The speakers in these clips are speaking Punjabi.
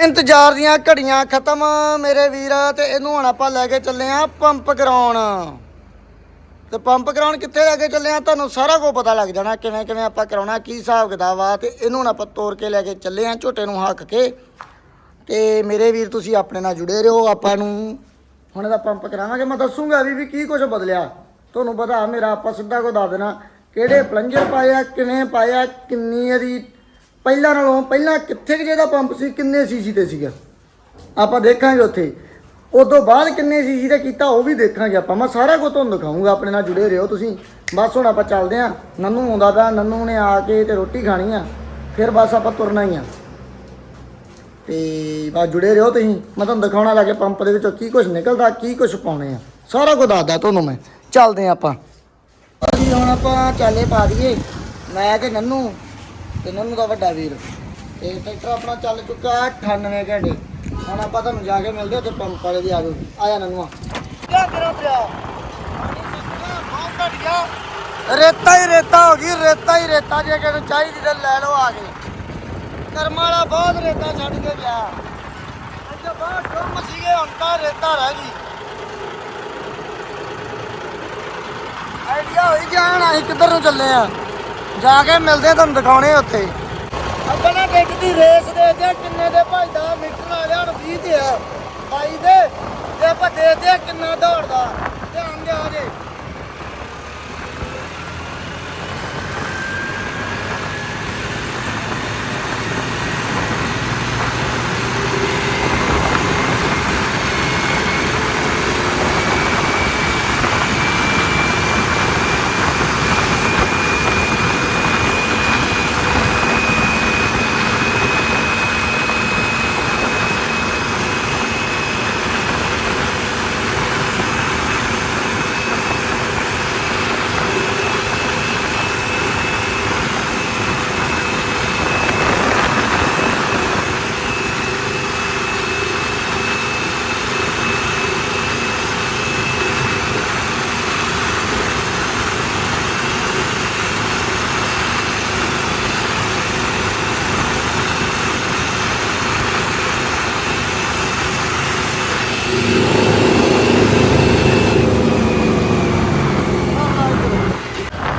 ਇੰਤਜ਼ਾਰ ਦੀਆਂ ਘੜੀਆਂ ਖਤਮ, ਮੇਰੇ ਵੀਰ, ਤੇ ਇਹਨੂੰ ਹੁਣ ਆਪਾਂ ਲੈ ਕੇ ਚੱਲੇ ਆ ਪੰਪ ਕਰਾਉਣ। ਤੇ ਪੰਪ ਕਰਾਉਣ ਕਿੱਥੇ ਲੈ ਕੇ ਚੱਲੇ ਆ? ਤੁਹਾਨੂੰ ਸਾਰਾ ਕੁਝ ਪਤਾ ਲੱਗ ਜਾਣਾ ਕਿਵੇਂ ਕਿਵੇਂ ਆਪਾਂ ਕਰਾਉਣਾ, ਕੀ ਹਿਸਾਬ ਕਿਤਾਬ ਆ, ਤੇ ਇਹਨੂੰ ਹੁਣ ਆਪਾਂ ਤੋੜ ਕੇ ਲੈ ਕੇ ਚੱਲੇ ਆ ਝੋਟੇ ਨੂੰ ਹੱਕ ਕੇ। ਤੇ ਮੇਰੇ ਵੀਰ, ਤੁਸੀਂ ਆਪਣੇ ਨਾਲ ਜੁੜੇ ਰਹੋ, ਆਪਾਂ ਨੂੰ ਹੁਣ ਇਹਦਾ ਪੰਪ ਕਰਾਵਾਂਗੇ। ਮੈਂ ਦੱਸੂਗਾ ਵੀ ਵੀ ਕੀ ਕੁਝ ਬਦਲਿਆ। ਤੁਹਾਨੂੰ ਪਤਾ, ਮੇਰਾ ਆਪਾਂ ਸਿੱਧਾ ਕੋ ਦੱਸ ਦੇਣਾ। ਕਿਹੜੇ ਪਲੰਜਰ ਪਾਇਆ, ਕਿਵੇਂ ਪਾਇਆ, ਕਿੰਨੀ ਇਹਦੀ ਪਹਿਲਾਂ ਨਾਲੋਂ ਪਹਿਲਾਂ ਕਿੱਥੇ ਕੁ ਜਿਹਦਾ ਪੰਪ ਸੀ, ਕਿੰਨੇ ਸੀਸੀ ਤੇ ਸੀਗਾ? ਆਪਾਂ ਦੇਖਾਂਗੇ ਉੱਥੇ। ਉਦੋਂ ਬਾਅਦ ਕਿੰਨੇ ਸੀਸੀ ਤੇ ਕੀਤਾ, ਉਹ ਵੀ ਦੇਖਾਂਗੇ ਆਪਾਂ। ਮੈਂ ਸਾਰਾ ਕੁਝ ਤੁਹਾਨੂੰ ਦਿਖਾਉਂਗਾ ਆਪਣੇ ਨਾਲ ਜੁੜੇ ਰਹੋ ਤੁਸੀਂ। ਬਸ ਹੁਣ ਆਪਾਂ ਚੱਲਦੇ ਆਂ ਨੰਨੂ ਆਉਂਦਾ ਪਿਆ, ਨੰਨੂ ਨੇ ਆ ਕੇ ਤੇ ਰੋਟੀ ਖਾਣੀ ਆ। ਫਿਰ ਬਸ ਆਪਾਂ ਤੁਰਨਾ ਹੀ ਆ। ਤੇ ਬਸ ਜੁੜੇ ਰਹੋ ਤੁਸੀਂ। ਮੈਂ ਤੁਹਾਨੂੰ ਦਿਖਾਉਣਾ ਲੱਗੇ ਪੰਪ ਦੇ ਵਿੱਚੋਂ ਕੀ ਕੁਝ ਨਿਕਲਦਾ, ਕੀ ਕੁਝ ਪਾਉਣੇ ਆ। ਸਾਰਾ ਕੁਝ ਦੱਸਦਾ ਤੁਹਾਨੂੰ ਮੈਂ। ਚੱਲਦੇ ਆ ਆਪਾਂ। ਜੀ ਹੁਣ ਆਪਾਂ ਚਾਲੇ ਪਾ ਦਈਏ। ਮੈਂ ਤੇ ਨੰਨੂ ਤੇ ਨੰਨੂ ਦਾ ਵੱਡਾ ਵੀਰ। ਤੇ ਟਰੈਕਟਰ ਆਪਣਾ ਚੱਲ ਚੁੱਕਾ 98 ਘੰਟੇ। ਹੁਣ ਆਪਾਂ ਤੁਹਾਨੂੰ ਜਾ ਕੇ ਮਿਲਦੇ ਉੱਥੇ ਪੰਪ ਵਾਲੇ ਦੀ ਆ ਜਾਓ। ਆਇਆ ਨੰਨੂਆ ਕਿਆ ਕਰਾਂ ਪਿਆ ਰੇਤਾ ਹੀ ਰੇਤਾ ਹੋ ਗਈ ਰੇਤਾ ਹੀ ਰੇਤਾ। ਜੇ ਕਿਹਨੂੰ ਚਾਹੀਦੀ ਤਾਂ ਲੈ ਲਓ ਆ ਕੇ। ਕਰਮ ਵਾਲਾ ਬਹੁਤ ਰੇਤਾ ਛੱਡ ਕੇ ਗਿਆ। ਅੱਛਾ ਬਾਹਰ ਡੁੰਮ ਸੀਗੇ ਹੁਣ ਤਾਂ ਰੇਤਾ ਰਹਿ ਗਈ। ਆਈਡੀਆ ਹੋਈ ਜਾਣ ਅਸੀਂ ਕਿੱਧਰ ਨੂੰ ਚੱਲੇ ਆ? ਜਾ ਕੇ ਮਿਲਦੇ ਆ, ਤੁਹਾਨੂੰ ਦਿਖਾਉਣੇ ਆ ਉੱਥੇ। ਆਪਾਂ ਨਾ ਦੀ ਰੇਸ ਦੇਖਦੇ ਆ ਕਿੰਨੇ ਦੇ ਭਜਦਾ ਮੀਟਰ ਆ ਜਾਣ 20 ਤੇ ਆ 22 ਦੇ ਤੇ ਆਪਾਂ ਦੇਖਦੇ ਆ ਕਿੰਨਾ ਦੌੜਦਾ, ਧਿਆਨ ਦੇ ਆ ਜੇ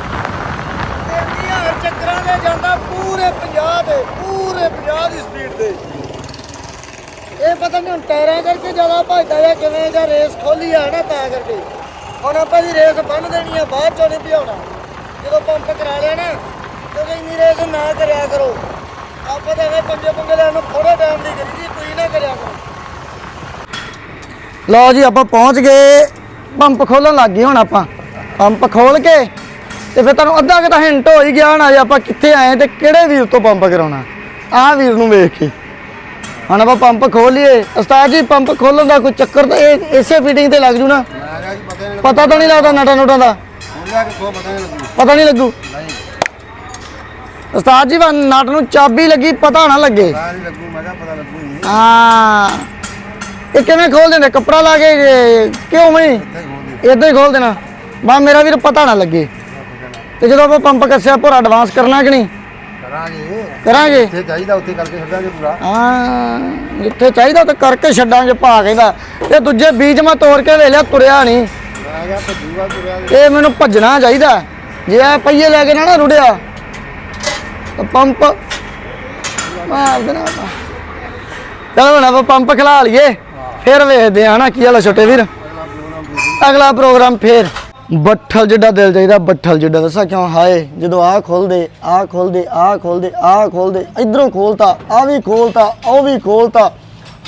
ਤੇਰੀ ਹਜ਼ਾਰ ਚੱਕਰਾਂ ਦੇ ਜਾਂਦਾ ਪੂਰੇ 50 ਦੇ ਪੂਰੇ 50 ਦੀ ਸਪੀਡ ਤੇ ਇਹ ਹੁਣ ਟਾਇਰਾਂ ਕਰਕੇ ਜ਼ਿਆਦਾ ਭਜਦਾ ਜਾਂ ਕਿਵੇਂ ਜਾਂ ਰੇਸ ਖੋਲੀ ਆ ਨਾ ਤਾਂ ਕਰਕੇ। ਹੁਣ ਆਪਾਂ ਦੀ ਰੇਸ ਬੰਨ ਦੇਣੀ ਆ, ਬਾਅਦ ਚੋਂ ਨਹੀਂ ਭਜਾਉਣਾ। ਜਦੋਂ ਪੰਪ ਕਰਾ ਲਿਆ ਨਾ ਤੇ ਇੰਨੀ ਰੇਸ ਨਾ ਕਰਿਆ ਕਰੋ। ਆਪਾਂ ਤਾਂ ਐਵੇਂ ਪੰਜੇ ਪੰਗੇ ਲੈਣ ਨੂੰ ਥੋੜੇ ਟਾਈਮ ਦੀ ਕਰੀਦੀ ਤੁਸੀਂ ਨਾ ਕਰਿਆ ਕਰੋ। ਲਓ ਜੀ, ਆਪਾਂ ਪਹੁੰਚ ਗਏ। ਪੰਪ ਖੋਲਣ ਲੱਗ ਗਏ ਹੁਣ ਆਪਾਂ। ਪੰਪ ਖੋਲ ਕੇ ਤੇ ਫਿਰ ਤੁਹਾਨੂੰ ਅੱਧਾ ਕਿ ਤਾਂ ਹਿੰਟ ਹੋ ਹੀ ਗਿਆ ਹੋਣਾ ਜੇ ਆਪਾਂ ਕਿੱਥੇ ਆਏ ਤੇ ਕਿਹੜੇ ਵੀਰ ਤੋਂ ਪੰਪ ਕਰਾਉਣਾ। ਆਹ ਵੀਰ ਨੂੰ ਵੇਖ ਕੇ। ਹੁਣ ਆਪਾਂ ਪੰਪ ਖੋਲੀਏ ਉਸਤਾਦ ਜੀ ਪੰਪ ਖੋਲਣ ਦਾ ਕੋਈ ਚੱਕਰ ਤਾਂ ਇਹ ਇਸੇ ਫਿਟਿੰਗ ਤੇ ਲੱਗ ਜੂ ਨਾ? ਮੈਂ ਪਤਾ ਤਾਂ ਨਹੀਂ ਲੱਗਦਾ ਨਟਾ ਨੋਟਾਂ ਦਾ। ਪਤਾ ਨਹੀਂ ਲੱਗੂ। ਉਸਤਾਦ ਜੀ ਵਾ ਨਟ ਨੂੰ ਚਾਬੀ ਲੱਗੀ ਪਤਾ ਨਾ ਲੱਗੇ। ਮੈਂ ਹੀ ਇਹ ਕਿਵੇਂ ਖੋਲ ਦਿੰਦੇ? ਕੱਪੜਾ ਲਾ ਕੇ ਕਿਉਂ ਦੇ ਇਦਾਂ ਹੀ ਖੋਲ ਦੇਣਾ। ਬਾ ਮੇਰਾ ਵੀਰ ਪਤਾ ਨਾ ਲੱਗੇ। ਤੇ ਜਦੋਂ ਆਪਾਂ ਪੰਪ ਕੱਸਿਆ ਪੂਰਾ ਐਡਵਾਂਸ ਕਰਨਾ ਕਿ ਨਹੀਂ? ਕਰਾਂਗੇ। ਕਰਾਂਗੇ। ਇੱਥੇ ਚਾਹੀਦਾ ਉੱਥੇ ਕਰਕੇ ਛੱਡਾਂਗੇ ਪੂਰਾ। ਹਾਂ ਜਿੱਥੇ ਚਾਹੀਦਾ ਤਾਂ ਕਰਕੇ ਛੱਡਾਂਗੇ ਭਾ ਕਹਿੰਦਾ। ਇਹ ਦੂਜੇ ਬੀਜ ਮੈਂ ਤੋੜ ਕੇ ਵੇਲਿਆ ਤੁਰਿਆ ਨਹੀਂ। ਮੈਂ ਕਿਹਾ ਭੱਜੂਗਾ ਤੁਰਿਆ ਇਹ ਮੈਨੂੰ ਭੱਜਣਾ ਚਾਹੀਦਾ। ਜੇ ਇਹ ਪਈਏ ਲੈ ਕੇ ਨਾ ਨਾ ਰੁੜਿਆ ਤਾਂ ਪੰਪ ਮਾਰ ਦੇਣਾ ਆਪਾਂ ਚਲੋ ਹੁਣ ਆਪਾਂ ਪੰਪ ਖਿਲਾ ਲਈਏ ਫਿਰ ਵੇਖਦੇ ਆ ਹਨਾ ਕੀ ਹਾਲ ਆ ਛੋਟੇ ਵੀਰ। ਅਗਲਾ ਪ੍ਰੋਗਰਾਮ ਫੇਰ। ਬੱਠਲ ਜਿੱਡਾ ਦਿਲ ਚਾਹੀਦਾ, ਬੱਠਲ ਜਿੱਡਾ ਦੱਸਾਂ ਕਿਉਂ? ਹਾਏ, ਜਦੋਂ ਆਹ ਖੋਲਦੇ ਆਹ ਖੋਲਦੇ ਆਹ ਖੋਲਦੇ ਆਹ ਖੋਲਦੇ, ਇਧਰੋਂ ਖੋਲਤਾ, ਆਹ ਵੀ ਖੋਲਤਾ, ਉਹ ਵੀ ਖੋਲਤਾ,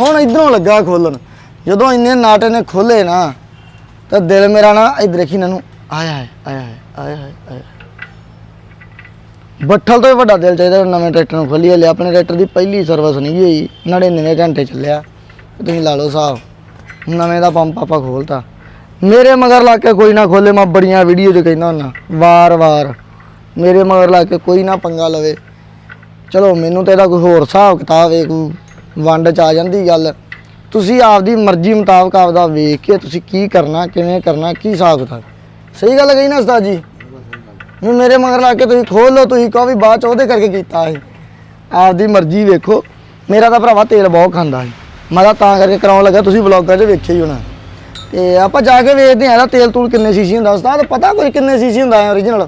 ਹੁਣ ਇਧਰੋਂ ਲੱਗਾ ਖੋਲਣ। ਜਦੋਂ ਇੰਨੇ ਨਾਟੇ ਨੇ ਖੋਲੇ ਨਾ, ਤਾਂ ਦਿਲ ਮੇਰਾ ਨਾ ਇਧਰ ਦੇਖੀ ਨੂੰ ਆਇਆ ਹੈ ਆਇਆ ਹੈ ਆਇਆ ਹੈ ਆਇਆ ਬੱਠਲ ਤੋਂ ਵੀ ਵੱਡਾ ਦਿਲ ਚਾਹੀਦਾ, ਨਵੇਂ ਟਰੈਕਟਰ ਨੂੰ ਖੋਲੀ ਲਿਆ ਆਪਣੇ ਟਰੈਕਟਰ ਦੀ ਪਹਿਲੀ ਸਰਵਿਸ ਨਹੀਂ ਹੋਈ 99 ਘੰਟੇ ਚੱਲਿਆ। ਤੁਸੀਂ ਲਾ ਲਓ ਸਾਹਿਬ ਨਵੇਂ ਦਾ ਪੰਪ ਆਪਾਂ ਖੋਲਤਾ। ਮੇਰੇ ਮਗਰ ਲਾ ਕੇ ਕੋਈ ਨਾ ਖੋਲੇ, ਮੈਂ ਬੜੀਆਂ ਵੀਡੀਓ 'ਚ ਕਹਿੰਦਾ ਹੁੰਦਾ। ਵਾਰ-ਵਾਰ ਮੇਰੇ ਮਗਰ ਲਾ ਕੇ ਕੋਈ ਨਾ ਪੰਗਾ ਲਵੇ। ਚਲੋ, ਮੈਨੂੰ ਤੇ ਇਹਦਾ ਕੋਈ ਹੋਰ ਹਿਸਾਬ ਕਿਤਾਬ ਹੈ ਕੋਈ ਵੰਡ ਚ ਆ ਜਾਂਦੀ ਗੱਲ। ਤੁਸੀਂ ਆਪਦੀ ਮਰਜ਼ੀ ਮੁਤਾਬਕ ਆਪਦਾ ਵੇਖ ਕੇ ਤੁਸੀਂ ਕੀ ਕਰਨਾ, ਕਿਵੇਂ ਕਰਨਾ, ਕੀ ਹਿਸਾਬ ਕਿਤਾਬ। ਸਹੀ ਗੱਲ ਕਹੀ ਨਾ ਉਸਤਾਦ ਜੀ? ਵੀ ਮੇਰੇ ਮਗਰ ਲਾ ਕੇ ਤੁਸੀਂ ਖੋਲ ਲਓ, ਤੁਸੀਂ ਕਹੋ ਵੀ ਬਾਅਦ ਚ ਉਹਦੇ ਕਰਕੇ ਕੀਤਾ ਹੈ ਆਪਦੀ ਮਰਜ਼ੀ ਵੇਖੋ। ਮੇਰਾ ਤਾਂ ਭਰਾਵਾ ਤੇਲ ਬਹੁਤ ਖਾਂਦਾ ਸੀ। ਮੈਂ ਤਾਂ ਤਾਂ ਕਰਕੇ ਕਰਾਉਣ ਲੱਗਾ, ਤੁਸੀਂ ਵਲੌਗਾਂ 'ਚ ਵੇਖਿਆ ਹੀ ਹੋਣਾ। ਤੇ ਆਪਾਂ ਜਾ ਕੇ ਵੇਖਦੇ ਹਾਂ ਇਹਦਾ ਤੇਲ ਤੂਲ ਕਿੰਨੇ ਸੀਸੀ ਹੁੰਦਾ। ਉਸਤਾਦ ਪਤਾ ਕੋਈ ਕਿੰਨੇ ਸੀਸੀ ਹੁੰਦਾ ਹੈ origignal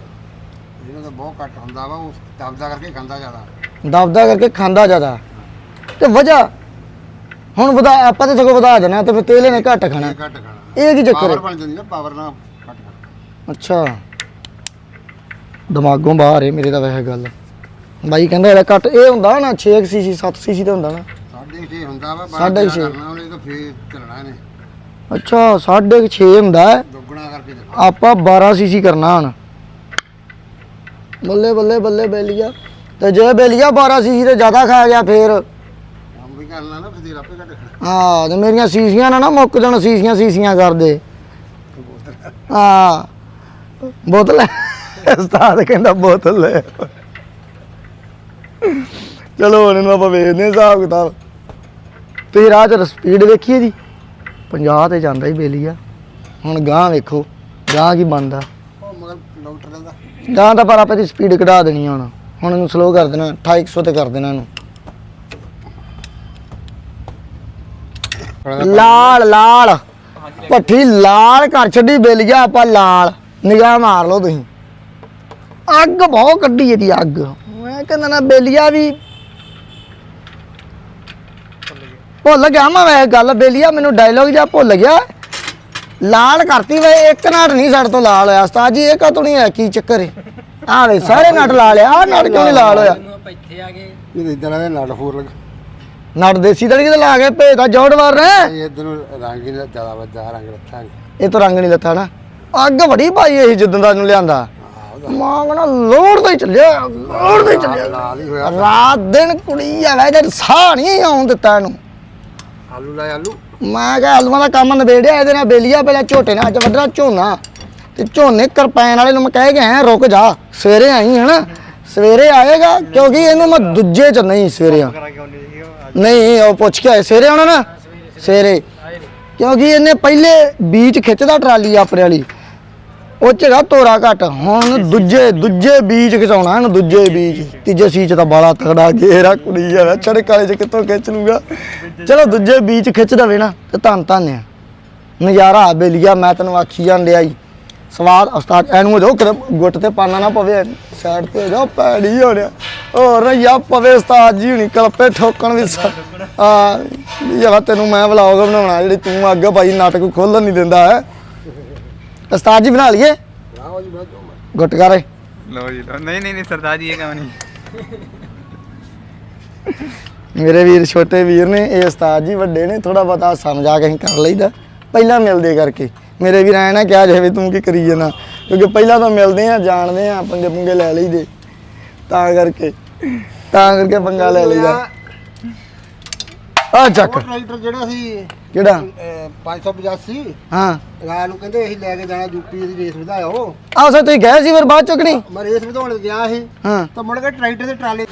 ਇਹਨਾਂ ਦਾ ਬਹੁਤ ਘੱਟ ਹੁੰਦਾ ਵਾ ਉਹ ਦਬਦਾ ਕਰਕੇ ਖਾਂਦਾ ਜ਼ਿਆਦਾ। ਦਬਦਾ ਕਰਕੇ ਖਾਂਦਾ ਜ਼ਿਆਦਾ। ਤੇ ਵਜ੍ਹਾ? ਹੁਣ ਵਧਾ ਆਪਾਂ ਤੇ ਸਗੋਂ ਵਧਾ ਦੇਣਾ ਤੇ ਫਿਰ ਤੇਲ ਇਹਨੇ ਘੱਟ ਖਾਣਾ। ਇਹ ਘੱਟ ਖਾਣਾ। ਇਹ ਕੀ ਚੱਕਰ ਪਾਵਰ ਹੈ ਬਣ ਜਾਂਦੀ ਨਾ ਪਾਵਰ ਨਾਲ ਘੱਟ ਖਾਣਾ। ਅੱਛਾ। ਦਿਮਾਗੋਂ ਬਾਹਰ ਹੈ ਮੇਰੇ ਤਾਂ ਵੈਸੇ ਗੱਲ। ਬਾਈ ਕਹਿੰਦਾ ਇਹਦਾ ਘੱਟ ਇਹ ਹੁੰਦਾ ਨਾ 6 ਸੀਸੀ 7 ਸੀਸੀ ਤੇ ਹੁੰਦਾ ਨਾ। ਸਾਢੇ ਛੇ ਹੁੰਦਾ ਵਾ ਸਾਢੇ ਬਾਹਰ ਛੇ। ਕਰਨਾ ਉਹਨੇ ਤਾਂ ਫੇਰ ਚੱਲਣਾ ਇਹਨੇ। ਅੱਛਾ 6.5 ਹੁੰਦਾ ਹੈ। ਦੁੱਗਣਾ ਕਰਕੇ ਚੱਲਣਾ ਆਪਾਂ 12 ਸੀਸੀ ਕਰਨਾ ਹੁਣ। ਬੱਲੇ ਬੱਲੇ ਬੱਲੇ ਬੇਲੀਆ। ਤੇ ਜੇ ਬੇਲੀਆ 12 ਸੀਸੀ ਤੇ ਜ਼ਿਆਦਾ ਖਾ ਗਿਆ ਫੇਰ? ਕੰਮ ਵੀ ਕਰਨਾ ਨਾ ਫਿਰ ਆਪੇ ਘੱਟ ਖਾਣਾ ਹਾਂ ਤੇ ਮੇਰੀਆਂ ਸੀਸੀਆਂ ਨਾ ਨਾ ਮੁੱਕ ਜਾਣ ਸੀਸੀਆਂ ਸੀਸੀਆਂ ਕਰਦੇ ਹਾਂ। ਬੋਤਲ। ਉਸਤਾਦ ਕਹਿੰਦਾ ਬੋਤਲ ਲੈ। ਚਲੋ ਹੁਣ ਇਹਨੂੰ ਆਪਾਂ ਵੇਖਦੇ ਹਾਂ ਹਿਸਾਬ ਕਿਤਾਬ ਤੁਸੀਂ ਰਾਹ ਚ ਸਪੀਡ ਵੇਖੀਏ ਜੀ 50 ਤੇ ਜਾਂਦਾ ਹੀ ਬੇਲੀਆ ਹੁਣ ਗਾਂ ਵੇਖੋ ਗਾਂ ਕੀ ਬਣਦਾ। ਉਹ ਮਗਰ ਡਾਕਟਰ ਕਹਿੰਦਾ ਗਾਂ ਤਾਂ ਪਰ ਆਪਾਂ ਦੀ ਸਪੀਡ ਘਟਾ ਦੇਣੀ ਹੁਣ। ਹੁਣ ਇਹਨੂੰ ਸਲੋ ਕਰ ਦੇਣਾ 2800 ਤੇ ਕਰ ਦੇਣਾ ਇਹਨੂੰ। ਲਾਲ ਲਾਲ। ਭੱਠੀ ਲਾਲ ਕਰ ਛੱਡੀ ਬੇਲੀਆ ਆਪਾਂ ਲਾਲ। ਨਿਗਾਹ ਮਾਰ ਲਓ ਤੁਸੀਂ। ਅੱਗ ਬਹੁਤ ਕੱਢੀ ਇਹਦੀ ਅੱਗ। ਮੈਂ ਕਹਿੰਦਾ ਨਾ ਬੇਲੀਆ ਵੀ ਭੁੱਲ ਗਿਆ ਮੈਂ ਵੈਸੇ ਗੱਲ ਬੇਲੀਆ ਮੈਨੂੰ ਡਾਇਲੋਗ ਜਿਹਾ ਭੁੱਲ ਗਿਆ। ਲਾਲ ਕਰਤੀ ਵੇ ਇੱਕ ਨਾਟ ਨਹੀਂ ਸਾਡੇ ਤੋਂ ਲਾਲ ਹੋਇਆ ਉਸਤਾਦ ਜੀ ਇਹ ਕਾ ਨਹੀਂ ਹੈ ਕੀ ਚੱਕਰ ਹੈ ਆ ਵੇ ਸਾਰੇ ਨਟ ਲਾਲ ਆ ਆਹ ਨਟ ਕਿਉਂ ਨਹੀਂ ਲਾਲ ਹੋਇਆ? ਇਹ ਇਦਾਂ ਦਾ ਨਟ ਹੋਰ ਲੱਗ। ਨਟ ਦੇਸੀ ਦੜੀ ਤੇ ਲਾ ਕੇ ਭੇਜਦਾ ਜੋੜ ਮਾਰ ਰਿਹਾ ਇਹ ਇਧਰ ਨੂੰ ਰੰਗ ਹੀ ਜ਼ਿਆਦਾ ਵੱਧਾ ਰੰਗ ਰੱਖਾਂਗੇ ਇਹ ਤਾਂ ਰੰਗ ਨਹੀਂ ਲੱਥਾ ਨਾ। ਅੱਗ ਬੜੀ ਪਾਈ ਇਹ ਜਿੱਦਾਂ ਦਾ ਨੂੰ ਲਿਆਂਦਾ। ਮਾਂ ਕਹਿੰਦਾ ਲੋੜ ਤੇ ਹੀ ਚੱਲਿਆ ਲੋੜ ਤੇ ਹੀ ਚੱਲਿਆ। ਲਾਲ ਹੀ ਹੋਇਆ। ਰਾਤ ਦਿਨ ਕੁੜੀ ਆ ਸਾਹ ਨਹੀਂ ਆਉਣ ਦਿੱਤਾ ਇਹਨੂੰ। ਆਲੂ ਲਾਏ ਆਲੂ? ਮੈਂ ਕਿਹਾ ਆਲੂਆਂ ਦਾ ਕੰਮ ਨਿਬੇੜਿਆ ਇਹਦੇ ਨਾਲ ਬੇਲੀਆ ਪਹਿਲਾਂ ਝੋਟੇ ਨਾਲ ਅੱਜ ਵੱਢਣਾ ਝੋਨਾ। ਤੇ ਝੋਨੇ ਕਰਪੈਨ ਵਾਲੇ ਨੂੰ ਮੈਂ ਕਹਿ ਗਿਆ ਰੁਕ ਜਾ ਸਵੇਰੇ ਆਈ ਹਨਾ ਸਵੇਰੇ ਆਏਗਾ ਕਿਉਂਕਿ ਇਹਨੂੰ ਮੈਂ ਦੂਜੇ ਚ ਨਹੀਂ ਸਵੇਰੇ ਆ ਨਹੀਂ ਉਹ ਪੁੱਛ ਕੇ ਆਏ ਸਵੇਰੇ ਆਉਣਾ ਨਾ? ਸਵੇਰੇ ਕਿਉਂਕਿ ਇਹਨੇ ਪਹਿਲੇ ਬੀਚ ਖਿੱਚਦਾ ਟਰਾਲੀ ਆਪਣੇ ਵਾਲੀ। ਉਹ ਚ ਹੈਗਾ ਤੋਰਾ ਘੱਟ। ਹੁਣ ਦੂਜੇ ਦੂਜੇ ਬੀਚ ਖਿਚਾਉਣਾ ਇਹਨੂੰ ਦੂਜੇ ਬੀਚ ਤੀਜੇ ਸੀ ਚ ਤਾਂ ਬਾਲਾ ਤਗੜਾ ਘੇਰਾ ਕੁੜੀ ਆ ਛੜਕ ਵਾਲੇ ਚ ਕਿੱਥੋਂ ਖਿੱਚ ਲੂਗਾ? ਚਲੋ ਦੂਜੇ ਬੀਚ ਖਿੱਚ ਦਵੇ ਨਾ ਤੇ ਧੰਨ ਧੰਨ ਆ। ਨਜ਼ਾਰਾ ਬੇਲੀਆ ਮੈਂ ਤੈਨੂੰ ਆਖੀ ਜਾਂਦੇ ਆਈ ਸਵਾਦ ਉਸਤਾਦ ਐਨੂੰ ਜੋ ਗੁੱਟ ਤੇ ਪਾਣਾ ਨਾ ਪਵੇ ਸਾਈਡ ਤੇ ਜੋ ਪੈੜੀ ਹੋਣਿਆ ਹੋਰ ਯਾ ਪਵੇ ਉਸਤਾਦ ਜੀ ਹੁਣੀ ਕਲਪੇ ਠੋਕਣ ਵੀ ਆ ਯਾ ਤੈਨੂੰ ਮੈਂ ਵਲੌਗ ਬਣਾਉਣਾ ਜਿਹੜੀ ਤੂੰ ਅੱਗੇ ਭਾਈ ਨਾਟਕ ਖੋਲਣ ਨਹੀਂ ਦਿੰਦਾ ਹੈ। ਉਸਤਾਦ ਜੀ ਬਣਾ ਲਈਏ? ਆਓ ਜੀ ਬਣਾ ਦੋ ਗੁੱਟ ਕਰ ਲਓ ਜੀ ਲਓ। ਨਹੀਂ ਨਹੀਂ ਨਹੀਂ ਸਰਦਾਰ ਜੀ ਇਹ ਕੰਮ ਨਹੀਂ। ਮੇਰੇ ਵੀਰ ਛੋਟੇ ਵੀਰ ਨੇ ਇਹ ਉਸਤਾਦ ਜੀ ਵੱਡੇ ਨੇ ਥੋੜਾ ਬਹੁਤਾ ਸਮਝਾ ਕੇ ਅਸੀਂ ਕਰ ਲਈਦਾ। ਪਹਿਲਾਂ ਮਿਲਦੇ ਕਰਕੇ। ਮੇਰੇ ਵੀਰ ਐ ਨਾ ਕਿਹਾ ਜਾਵੇ ਤੂੰ ਕੀ ਕਰੀ ਜਾਣਾ ਕਿਉਂਕਿ ਪਹਿਲਾਂ ਤਾਂ ਮਿਲਦੇ ਆ ਜਾਣਦੇ ਆ ਪੰਗੇ ਪੁੰਗੇ ਲੈ ਲਈਦੇ। ਤਾਂ ਕਰਕੇ ਤਾਂ ਕਰਕੇ ਪੰਗਾ ਲੈ ਲਈਦਾ। ਆ ਚੱਕ। ਉਹ ਟਰੈਕਟਰ ਜਿਹੜਾ ਸੀ ਕਿਹੜਾ? ਅਹ, 585 ਹਾਂ। ਰਾਤ ਨੂੰ ਕਹਿੰਦੇ ਅਸੀਂ ਲੈ ਕੇ ਜਾਣਾ ਯੂਪੀ ਦੀ ਰੇਸ ਵਧਾਇਓ ਆਹ ਸੋ ਤੁਸੀਂ ਗਏ ਸੀ ਫਿਰ ਬਾਅਦ ਚੁੱਕਣੀ ਮੈਂ ਰੇਸ ਵਧਾਉਣ ਗਿਆ ਸੀ। ਹਾਂ। ਤਾਂ ਮੁੜ ਕੇ ਟਰੈਕਟਰ ਦੇ ਟਰਾਲੇ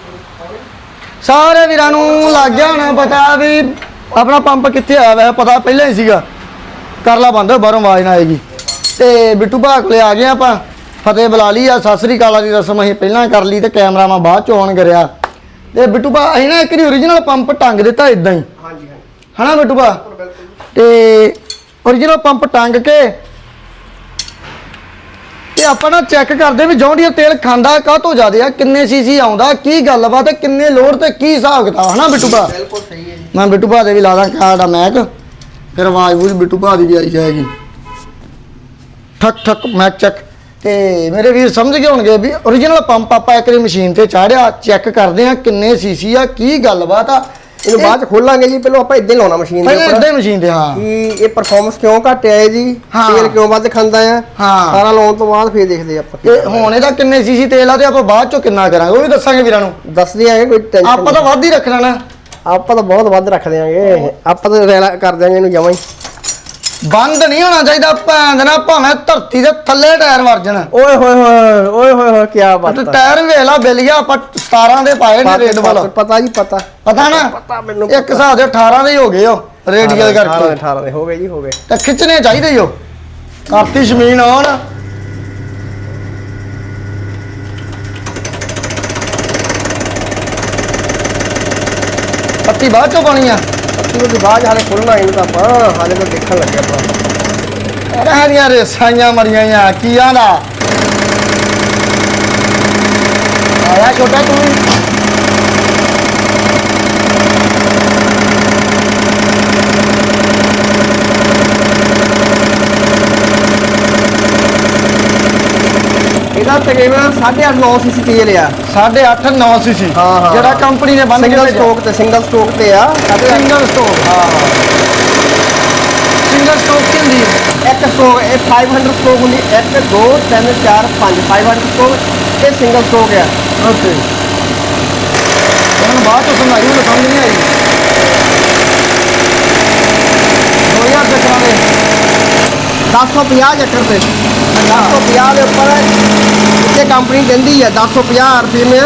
ਸਾਰੇ ਵੀਰਾਂ ਨੂੰ ਲੱਗ ਗਿਆ ਹੋਣਾ ਪਤਾ ਵੀ ਆਪਣਾ ਪੰਪ ਕਿੱਥੇ ਆਇਆ ਵੈਸੇ ਪਤਾ ਪਹਿਲਾਂ ਹੀ ਸੀਗਾ। ਕਰ ਲਾ ਬੰਦ ਬਾਹਰੋਂ ਆਵਾਜ਼ ਨਾ ਆਏਗੀ। ਤੇ ਬਿੱਟੂ ਭਾ ਕੋਲੇ ਆ ਗਏ ਆਪਾਂ। ਫਤਿਹ ਬੁਲਾ ਲਈ ਆ ਸਤਿ ਸ੍ਰੀ ਅਕਾਲ ਦੀ ਰਸਮ ਅਸੀਂ ਪਹਿਲਾਂ ਕਰ ਲਈ ਤੇ ਕੈਮਰਾ ਮੈਂ ਬਾਅਦ ਚ ਆਨ ਕਰਿਆ। ਤੇ ਬਿੱਟੂ ਭਾ ਅਸੀਂ ਨਾ ਇੱਕ ਓਰੀਜਨਲ ਪੰਪ ਟੰਗ ਦਿੱਤਾ ਇਦਾਂ ਹੀ। ਹਨਾ ਭਾ ਤੇ ਓਰੀਜਨਲ ਪੰਪ ਟੰਗ ਕੇ ਤੇ ਆਪਾਂ ਨਾ ਚੈੱਕ ਕਰਦੇ ਵੀ ਜੌਂਡੀਅਰ ਤੇਲ ਖਾਂਦਾ ਕਾਹਤੋਂ ਜ਼ਿਆਦਾ ਆ ਕਿੰਨੇ ਸੀਸੀ ਆਉਂਦਾ ਕੀ ਗੱਲਬਾਤ ਹੈ ਕਿੰਨੇ ਲੋਡ ਤੇ ਕੀ ਹਿਸਾਬ ਕਿਤਾਬ ਹਨਾ ਬਿੱਟੂ ਭਾ ਬਿਲਕੁਲ ਸਹੀ ਹੈ ਜੀ। ਮੈਂ ਬਿੱਟੂ ਭਾ ਦੇ ਵੀ ਲਾ ਦਾਂ ਕਾਰਡ ਆ ਮੈਕ ਫਿਰ ਆਵਾਜ਼ ਬੂਝ ਬਿੱਟੂ ਭਾ ਦੀ ਵੀ ਆਈ ਜਾਏਗੀ। ਠਕ ਠਕ ਮੈਕ ਚੈੱਕ ਤੇ ਮੇਰੇ ਵੀਰ ਸਮਝ ਗਏ ਹੋਣਗੇ ਵੀ origignal ਪੰਪ ਆਪਾਂ ਇੱਕ ਦੀ ਮਸ਼ੀਨ ਤੇ ਚਾੜਿਆ ਚੈੱਕ ਕਰਦੇ ਆ ਕਿੰਨੇ ਸੀਸੀ ਆ ਕੀ ਗੱਲਬਾਤ ਆ। ਇਹਨੂੰ ਬਾਅਦ ਚ ਖੋਲਾਂਗੇ ਜੀ ਪਹਿਲਾਂ ਆਪਾਂ ਇਦਾਂ ਹੀ ਲਾਉਣਾ ਮਸ਼ੀਨ ਦੇ ਪਹਿਲਾਂ ਉੱਪਰ। ਇਦਾਂ ਮਸ਼ੀਨ ਤੇ ਹਾਂ। ਕਿ ਇਹ ਪਰਫਾਰਮੈਂਸ ਕਿਉਂ ਘੱਟ ਆਇਆ ਜੀ? ਹਾਂ। ਤੇਲ ਕਿਉਂ ਵੱਧ ਖਾਂਦਾ ਆ? ਹਾਂ। ਸਾਰਾ ਲਾਉਣ ਤੋਂ ਬਾਅਦ ਫੇਰ ਦੇਖਦੇ ਆਪਾਂ ਤੇ ਹੁਣ ਇਹਦਾ ਕਿੰਨੇ ਸੀਸੀ ਤੇਲ ਆ ਤੇ ਆਪਾਂ ਬਾਅਦ ਚੋਂ ਕਿੰਨਾ ਕਰਾਂਗੇ ਉਹ ਵੀ ਦੱਸਾਂਗੇ ਵੀਰਾਂ ਨੂੰ। ਦੱਸਦੇ ਆਂਗੇ ਕੋਈ ਟੈਨਸ਼ਨ ਆਪਾਂ ਤਾਂ ਵੱਧ ਹੀ ਰੱਖਣਾ ਨਾ ਆਪਾਂ ਤਾਂ ਬਹੁਤ ਵੱਧ ਰੱਖ ਦਿਆਂਗੇ। ਆਪਾਂ ਤਾਂ ਰੈਲਾ ਕਰ ਦਿਆਂਗੇ ਇਹਨੂੰ ਜਮਾਂ ਹੀ। ਬੰਦ ਨਹੀਂ ਹੋਣਾ ਚਾਹੀਦਾ ਭੈਣ ਨਾ ਭਾਵੇਂ ਧਰਤੀ ਦੇ ਥੱਲੇ ਟਾਇਰ ਵਰ ਜਾਣ। ਓਏ ਹੋਏ ਹੋਏ ਓਏ ਹੋਏ ਹੋਏ ਕੀ ਬਾਤ ਤੇ ਟਾਇਰ ਵੇਖ ਲਾ ਬਿਲਿਆ ਆਪਾਂ 17 ਦੇ ਪਾਏ ਨੇ ਰੇਡ ਵਾਲਾ। ਪਤਾ ਜੀ ਪਤਾ। ਪਤਾ ਨਾ ਪਤਾ ਮੈਨੂੰ ਇੱਕ ਹਿਸਾਬ ਦੇ 18 ਦੇ ਹੀ ਹੋ ਗਏ ਉਹ ਰੇਡੀਅਲ ਕਰਕੇ। 18 ਦੇ ਹੋ ਗਏ ਜੀ ਹੋ ਗਏ। ਤੇ ਖਿੱਚਣੇ ਚਾਹੀਦੇ ਹੀ ਉਹ। ਕਰਤੀ ਜ਼ਮੀਨ ਆਉਣ। ਪੱਤੀ ਬਾਅਦ ਚੋਂ ਪਾਉਣੀ ਆ। ਪੱਤੀ ਉਹਦੀ ਬਾਅਦ ਹਾਲੇ ਖੋਲਣਾ ਇਹਨੂੰ ਤਾਂ ਆਪਾਂ। ਹਾਲੇ ਤਾਂ ਦੇਖਣ ਲੱਗੇ ਆਪਾਂ। ਰਹਿਣੀਆਂ ਰੇਸਾਈਆਂ ਮਰੀਆਂ ਆ ਕੀ ਆਂਦਾ? ਆਇਆ ਛੋਟਾ ਤੂੰ। ਇਹਦਾ ਤਕਰੀਬਨ 8.5 ਸੀਸੀ ਤੇਲ ਆ 8.5 9 ਸੀਸੀ ਹਾਂ, ਹਾਂ। ਜਿਹੜਾ ਕੰਪਨੀ ਨੇ ਬੰਦ ਸਿੰਗਲ ਸਟੋਕ ਤੇ ਸਿੰਗਲ ਸਟੋਕ ਤੇ ਆ ਸਿੰਗਲ ਸਟੋਕ ਹਾਂ ਸਿੰਗਲ ਸਟੋਕ ਕੀ ਹੁੰਦੀ ਹੈ ਇੱਕ ਸਟੋਕ ਇਹ 500 ਸਟੋਕ ਹੁੰਦੀ 1 2 3 4 5 500 ਸਟੋਕ ਇਹ ਸਿੰਗਲ ਸਟੋਕ ਆ ਓਕੇ ਮੈਨੂੰ ਬਾਅਦ ਚ ਸਮਝਾਈ ਮੈਨੂੰ ਸਮਝ ਨਹੀਂ ਆਈ 2000 ਦੇ ਕਰਾਂਗੇ 750 ਏਕੜ ਤੇ। 750 ਦੇ ਉੱਪਰ ਇੱਥੇ ਕੰਪਨੀ ਦਿੰਦੀ ਹੈ 750 ਰੁਪਏ ਮੇ।